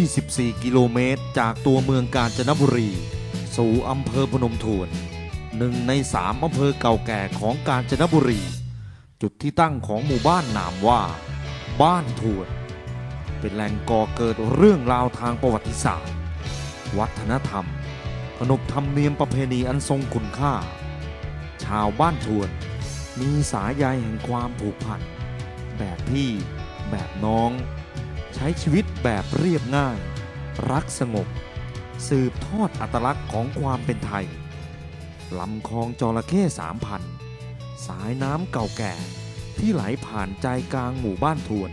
24 กิโลเมตร จากตัวเมืองกาญจนบุรี สู่อำเภอพนมทวนหนึ่งในสามอำเภอเก่าแก่ของกาญจนบุรี จุดที่ตั้งของหมู่บ้านนามว่า บ้านทวนเป็นแหล่งก่อเกิดเรื่องราวทางประวัติศาสตร์ วัฒนธรรม ขนบธรรมเนียมประเพณีอันทรงคุณค่า ชาวบ้านทวนมีสายใยแห่งความผูกพันแบบพี่แบบน้อง ช้ชีวิตแบบเรียบง่าย รักสงบ สืบทอดอัตลักษณ์ของความเป็นไทยลำคลองจระเข้สามพันสายน้ำเก่าแก่ที่ไหลผ่านใจกลางหมู่บ้านทวน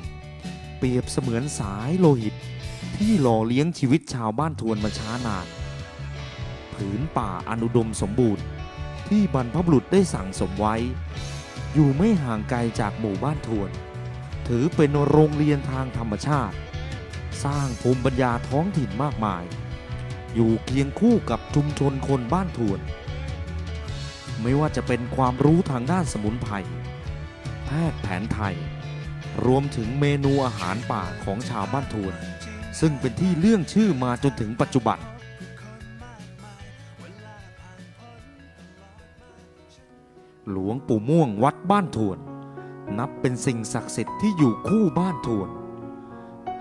เปรียบเสมือนสายโลหิต ที่หล่อเลี้ยงชีวิตชาวบ้านทวนมาช้านานผืนป่าอนุดมสมบูรณ์ ที่บรรพบุรุษได้สั่งสมไว้ อยู่ไม่ห่างไกลจากหมู่บ้านทวน ถือเป็นโรงเรียนทางธรรมชาติ สร้างภูมิปัญญาท้องถิ่นมากมาย อยู่เคียงคู่กับชุมชนคนบ้านทวน ไม่ว่าจะเป็นความรู้ทางด้านสมุนไพรแพทย์แผนไทย รวมถึงเมนูอาหารป่าของชาวบ้านทวน ซึ่งเป็นที่เลื่องชื่อมาจนถึงปัจจุบันหลวงปู่ม่วงวัดบ้านทวน นับเป็นสิ่งศักดิ์สิทธิ์ที่อยู่คู่บ้านทวน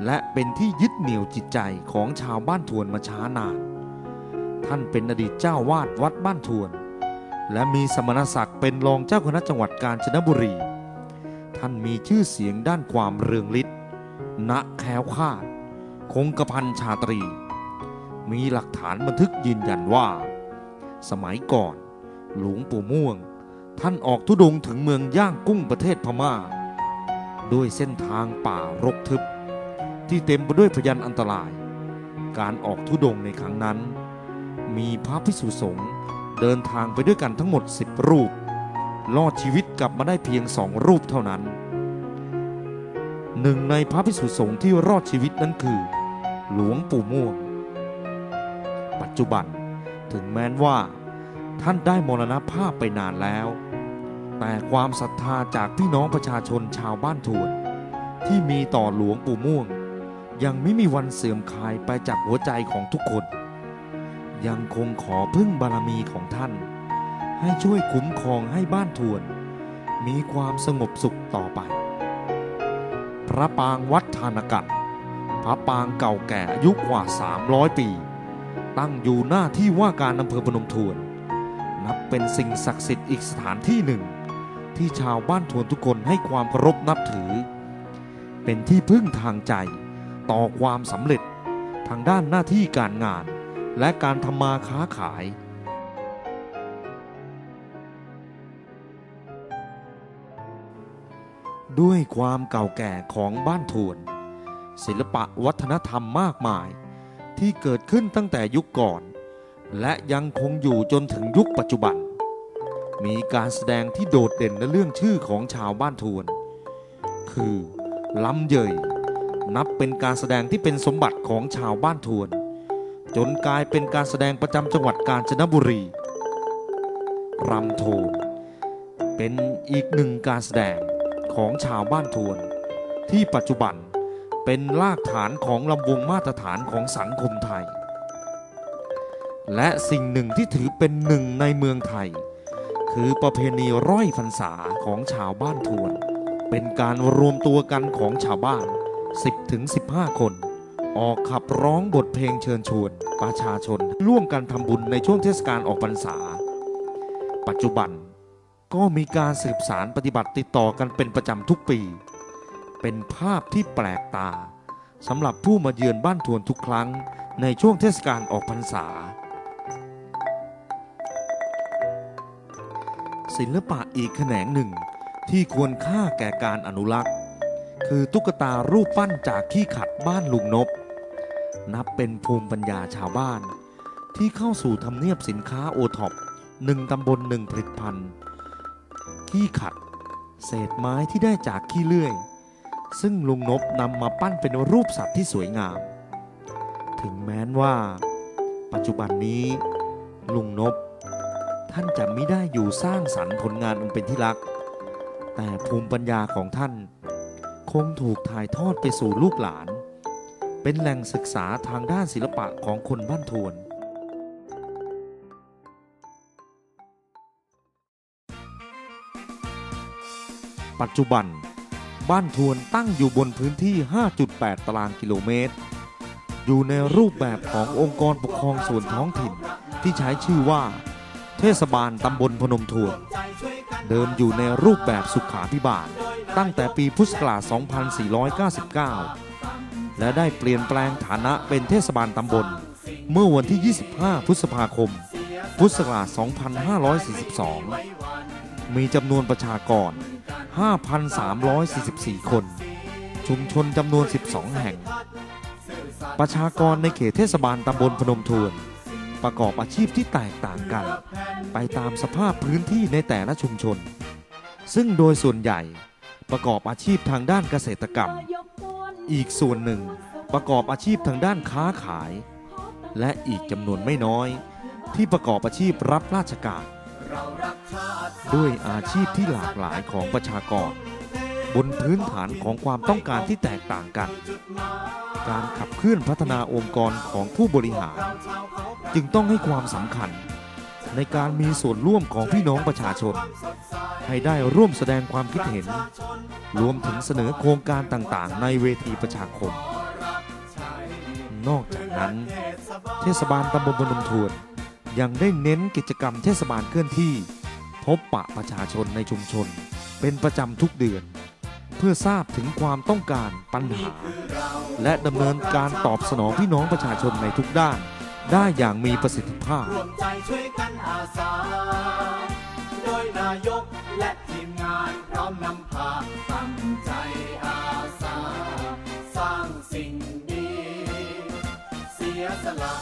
และเป็นที่ยึดเหนี่ยวจิตใจของชาวบ้านทวนมาช้านาน ท่านเป็นอดีตเจ้าวาดวัดบ้านทวน และมีสมณศักดิ์เป็นรองเจ้าคณะจังหวัดกาญจนบุรี ท่านมีชื่อเสียงด้านความเรืองฤทธิ์ณแคล้วคลาด คงกระพันชาตรี มีหลักฐานบันทึกยืนยันว่า สมัยก่อน หลวงปู่ม่วง ท่านออกทุดงถึงเมืองย่างกุ้งประเทศพม่า ด้วยเส้นทางป่ารกทึบ ที่เต็มไปด้วยพยันอันตราย การออกทุดงในครั้งนั้น มีพระภิกษุสงฆ์เดินทางไปด้วยกันทั้งหมด 10 รูป รอดชีวิตกลับมาได้เพียงสองรูปเท่านั้น หนึ่งในพระภิกษุสงฆ์ที่รอดชีวิตนั้นคือ หลวงปู่ม่วง ปัจจุบันถึงแม้นว่าท่านได้มรณภาพไปนานแล้ว แต่ความศรัทธาจากพี่น้องประชาชนชาวบ้านทวน ที่มีต่อหลวงปู่ม่วง ยังไม่มีวันเสื่อมคลายไปจากหัวใจของทุกคน ยังคงขอพึ่งบารมีของท่าน ให้ช่วยคุ้มครองให้บ้านทวน มีความสงบสุขต่อไป พระปางวัดธานกันพระปางเก่าแก่อายุกว่า 300 ปี ตั้งอยู่หน้าที่ว่าการอำเภอพนมทวนนับเป็นสิ่งศักดิ์สิทธิ์อีกสถานที่หนึ่ง ที่ชาวบ้านทวนทุกคนให้ความเคารพนับถือ เป็นที่พึ่งทางใจ ต่อความสำเร็จทางด้านหน้าที่การงาน และการทำมาค้าขาย ด้วยความเก่าแก่ของบ้านทวน ศิลปะวัฒนธรรมมากมาย ที่เกิดขึ้นตั้งแต่ยุคก่อน และยังคงอยู่จนถึงยุคปัจจุบัน มีการแสดงที่โดดเด่นในเรื่องชื่อของชาวบ้านทวน คือลำเยยนับเป็นการแสดงที่เป็นสมบัติของชาวบ้านทวน จนกลายเป็นการแสดงประจำจังหวัดกาญจนบุรีรำโทนเป็นอีกหนึ่งการแสดงของชาวบ้านทวน ที่ปัจจุบันเป็นรากฐานของลำวงมาตรฐานของสังคมไทย และสิ่งหนึ่งที่ถือเป็นหนึ่งในเมืองไทย คือประเพณีร้อยพรรษาของชาวบ้านทวน เป็นการรวมตัวกันของชาวบ้าน 10-15 คน ออกขับร้องบทเพลงเชิญชวน ประชาชนร่วมกันทำบุญในช่วงเทศกาลออกพรรษา ปัจจุบันก็มีการสืบสารปฏิบัติติดต่อกันเป็นประจำทุกปี เป็นภาพที่แปลกตาสำหรับผู้มาเยือนบ้านทวนทุกครั้งในช่วงเทศกาลออกพรรษา ศิลปะอีกแขนงหนึ่ง ที่ควรค่าแก่การอนุรักษ์ คือตุ๊กตารูปปั้นจากขี้ขัดบ้านลุงนบ นับเป็นภูมิปัญญาชาวบ้าน ที่เข้าสู่ทำเนียบสินค้าโอท็อปหนึ่งตำบลหนึ่งผลิตภัณฑ์ ขี้ขัด เศษไม้ที่ได้จากขี้เลื่อย ซึ่งลุงนบนำมาปั้นเป็นรูปสัตว์ที่สวยงาม ถึงแม้นว่า ปัจจุบันนี้ลุงนบ ท่านจะไม่ได้อยู่สร้างสรรค์ผลงานอันเป็นที่รัก แต่ภูมิปัญญาของท่าน คงถูกถ่ายทอดไปสู่ลูกหลาน เป็นแหล่งศึกษาทางด้านศิลปะของคนบ้านทวนปัจจุบัน บ้านทวนตั้งอยู่บนพื้นที่ 5.8 ตารางกิโลเมตร อยู่ในรูปแบบขององค์กรปกครองส่วนท้องถิ่นที่ใช้ชื่อว่า เทศบาลตำบลพนมทวน เดิมอยู่ในรูปแบบสุขาพิบาล ตั้งแต่ปีพุทธศักราช 2499 และได้เปลี่ยนแปลงฐานะเป็นเทศบาลตำบล เมื่อวันที่ 25 พฤษภาคม พุทธศักราช 2542 มีจำนวนประชากร 5,344 คน ชุมชนจำนวน 12 แห่ง ประชากรในเขตเทศบาลตำบลพนมทวน ประกอบอาชีพที่แตกต่างกัน ไปตามสภาพพื้นที่ในแต่ละชุมชน ซึ่งโดยส่วนใหญ่ประกอบอาชีพทางด้านเกษตรกรรม อีกส่วนหนึ่งประกอบอาชีพทางด้านค้าขาย และอีกจำนวนไม่น้อย ที่ประกอบอาชีพรับราชการ ด้วยอาชีพที่หลากหลายของประชากร บนพื้นฐานของความต้องการที่แตกต่างกัน การขับเคลื่อนพัฒนาองค์กรของผู้บริหาร จึงต้องให้ความสำคัญ ในการมีส่วนร่วมของพี่น้องประชาชน ให้ได้ร่วมแสดงความคิดเห็น รวมถึงเสนอโครงการต่างๆ ในเวทีประชาคม นอกจากนั้น เทศบาลตำบลบนมทวนยังได้เน้นกิจกรรมเทศบาลเคลื่อนที่ พบปะประชาชนในชุมชน เป็นประจำทุกเดือน เพื่อทราบถึงความต้องการปัญหา และดำเนินการตอบสนองพี่น้องประชาชนในทุกด้าน ได้อย่างมีประสิทธิภาพ ร่วมใจช่วยกันอาสา โดยนายกและทีมงานพร้อมนำพาตั้งใจอาสา สร้างสิ่งดี เสียสละ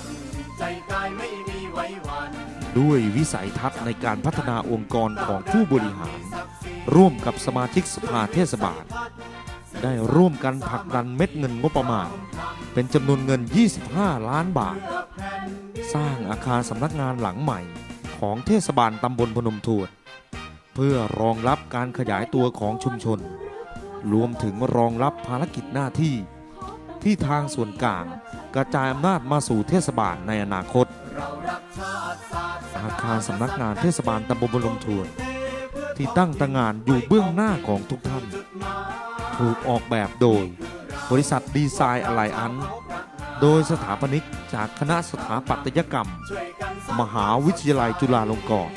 ใจกายไม่มีไว้วัน ด้วยวิสัยทัศน์ในการพัฒนาองค์กรของผู้บริหาร ร่วมกับสมาชิกสภาเทศบาล ได้ร่วมกันผลักดันเม็ดเงินงบประมาณ เป็นจำนวนเงิน 25 ล้านบาท สร้างอาคารสำนักงานหลังใหม่ของเทศบาลตำบลพนมทวนเพื่อรองรับการขยายตัวของชุมชน รวมถึงรองรับภารกิจหน้าที่ ที่ทางส่วนกลางกระจายอำนาจมาสู่เทศบาลในอนาคต อาคารสำนักงานเทศบาลตำบลบรมทวนที่ตั้งตางานอยู่เบื้องหน้าของทุกท่าน ถูกออกแบบโดย บริษัทดีไซน์อะไลอัน โดยสถาปนิกจากคณะสถาปัตยกรรม มหาวิทยาลัยจุฬาลงกรณ์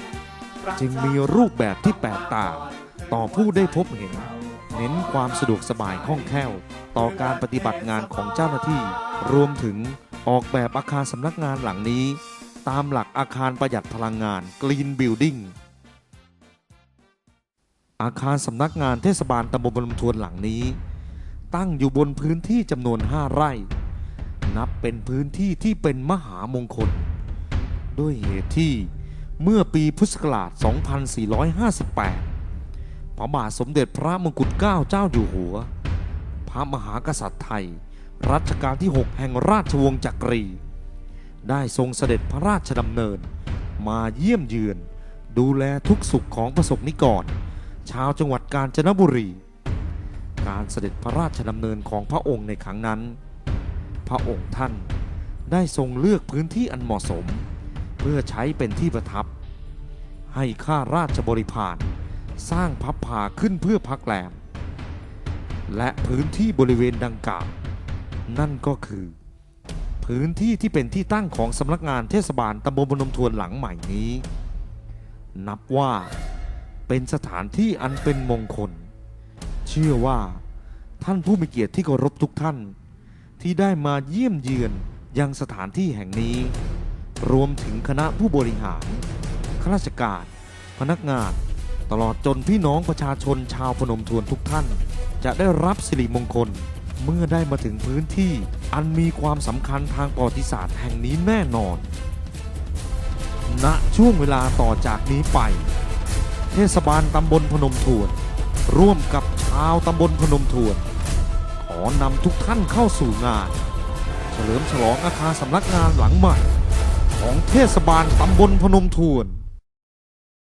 จึงมีรูปแบบที่แปลกต่างต่อผู้ได้พบเห็น เน้นความสะดวกสบายคล่องแคล่ว ต่อการปฏิบัติงานของเจ้าหน้าที่ รวมถึงออกแบบอาคารสำนักงานหลังนี้ ตามหลักอาคารประหยัดพลังงาน Green Building อาคารสำนักงานเทศบาลตำบลบรมทวนหลังนี้ ตั้งอยู่บนพื้นที่จำนวน 5 ไร่ นับเป็นพื้นที่ที่เป็นมหามงคล ด้วยเหตุที่เมื่อปีพุทธศักราช 2458 พระบาทสมเด็จพระมงกุฎเกล้าเจ้าอยู่หัว พระมหากษัตริย์ไทย รัชกาลที่ 6 แห่งราชวงศ์จักรี ได้ทรงเสด็จพระราชดำเนิน มาเยี่ยมเยือน ดูแลทุกสุขของประสบนิกร ชาวจังหวัดกาญจนบุรี การเสด็จพระราชดำเนินของพระองค์ในครั้งนั้น พระองค์ท่าน ได้ทรงเลือกพื้นที่อันเหมาะสม เพื่อใช้เป็นที่ประทับ ให้ข้าราชบริพารสร้างพับผาขึ้นเพื่อพักแรม และพื้นที่บริเวณดังกล่าว นั่นก็คือ พื้นที่ที่เป็นที่ตั้งของสำนักงานเทศบาลตำบลพนมทวนหลังใหม่นี้ นับว่าเป็นสถานที่อันเป็นมงคล เชื่อว่าท่านผู้มีเกียรติที่เคารพทุกท่าน ที่ได้มาเยี่ยมเยือนยังสถานที่แห่งนี้ รวมถึงคณะผู้บริหารข้าราชการ พนักงาน ตลอดจนพี่น้องประชาชนชาวพนมทวนทุกท่าน จะได้รับสิริมงคลเมื่อได้มาถึงพื้นที่อันมีความสำคัญทางประวัติศาสตร์แห่งนี้แน่นอน ณ ช่วงเวลาต่อจากนี้ไป เทศบาลตำบลพนมทวน ร่วมกับชาวตำบลพนมทวน อนำทุกท่านเข้าสู่งาน เฉลิมฉลองอาคารสำนักงานหลังใหม่ ของเทศบาลตำบลพนมทวน